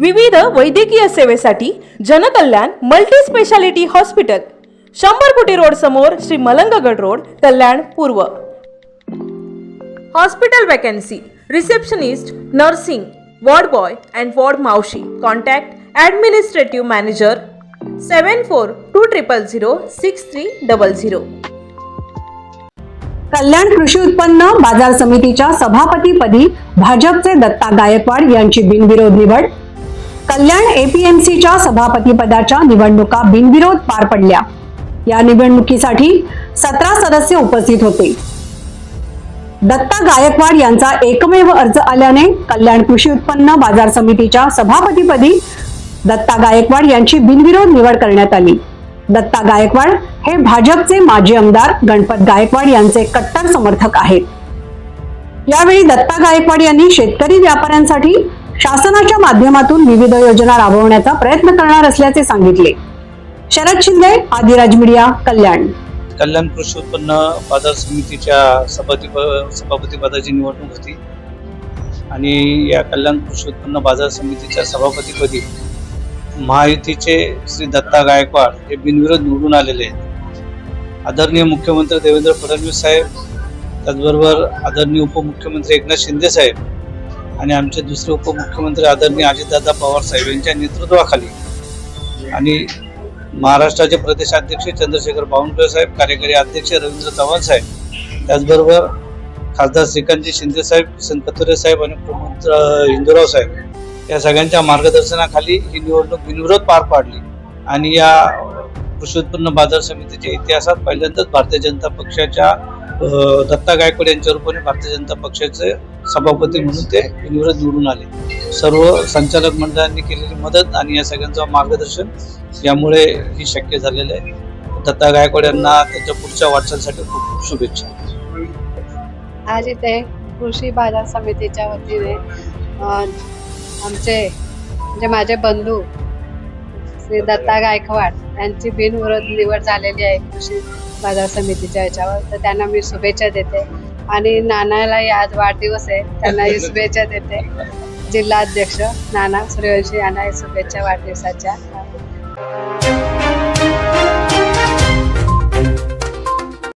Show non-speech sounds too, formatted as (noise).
विविध वैद्यकीय सेवेसाठी जनकल्याण मल्टी स्पेशालिटी हॉस्पिटल शंभर कोटी रोड समोर श्री मलंगगड रोड कल्याण पूर्व. Hospital vacancy receptionist nursing ward boy and ward मावशी. Contact administrative manager seven four two triple zero six three double zero Kalyan कृषी उत्पन्न बाजार समितीच्या सभापतीपदी भाजपचे दत्ता गायकवाड यांची बिनविरोध निवड. कल्याण एपीएमसीच्या सभापतीपदाच्या निवडणुका बिनविरोध पार पडल्या. या निवडणुकीसाठी सतरा सदस्य उपस्थित होते. दत्ता गायकवाड यांचा एकमेव अर्ज आल्याने कल्याण कृषी उत्पन्न बाजार समितीच्या सभापतीपदी दत्ता गायकवाड यांची बिनविरोध निवड करण्यात आली. दत्ता गायकवाड हे भाजपचे माजी आमदार गणपत गायकवाड यांचे कट्टर समर्थक आहेत. यावेळी दत्ता गायकवाड यांनी शेतकरी व्यापाऱ्यांसाठी शासनाच्या माध्यमातून विविध योजना राबवण्याचा प्रयत्न करणार असल्याचे सांगितले. शरद शिंदे आदिराज मीडिया कल्याण. कल्याण कृषी उत्पन्न बाजार समितीच्या सभापती सभापती पदाची निवडणूक होती. आणि या कल्याण कृषी उत्पन्न बाजार समितीच्या सभापतीपदी महायुतीचे श्री दत्ता गायकवाड हे बिनविरोध निवडून आलेले आहेत. आदरणीय मुख्यमंत्री देवेंद्र फडणवीस साहेब त्याचबरोबर आदरणीय उपमुख्यमंत्री एकनाथ शिंदे साहेब आणि आमचे दुसरे उपमुख्यमंत्री आदरणीय अजितदादा पवार साहेब यांच्या नेतृत्वाखाली आणि महाराष्ट्राचे प्रदेशाध्यक्ष चंद्रशेखर बावनकुळे साहेब कार्यकारी अध्यक्ष रवींद्र चव्हाण साहेब त्याचबरोबर खासदार श्रीकांतजी शिंदे साहेब किसन कथोरे साहेब आणि प्रमोद हिंदूराव साहेब या सगळ्यांच्या मार्गदर्शनाखाली ही निवडणूक बिनविरोध पार पाडली आणि या कृषी उत्पन्न बाजार समितीच्या इतिहासात पहिल्यांदाच भारतीय जनता पक्षाच्या दत्ता गायकवाड यांच्या रूपाने भारतीय जनता पक्षाचे सभापती म्हणून ते बिनविरोध निवडून आले. सर्व संचालक मंडळांनी केलेली मदत आणि या सगळ्यांचं मार्गदर्शन यामुळे ही शक्य झालेलं आहे. दत्ता गायकवाड यांना त्यांच्या पुढच्या वाटचालीसाठी खूप खूप शुभेच्छा. आज इथे कृषी बाजार समितीच्या वतीने आमचे म्हणजे माझे बंधू श्री दत्ता गायकवाड यांची बिनविरोध निवड झालेली आहे कृषी बाजार समितीच्या याच्यावर. तर त्यांना मी शुभेच्छा देते. आणि नानालाही आज वाढदिवस आहे. त्यांनाही (laughs) शुभेच्छा देते. जिल्हा अध्यक्ष नाना सूर्यवंशी यांनाही शुभेच्छा वाढदिवसाच्या.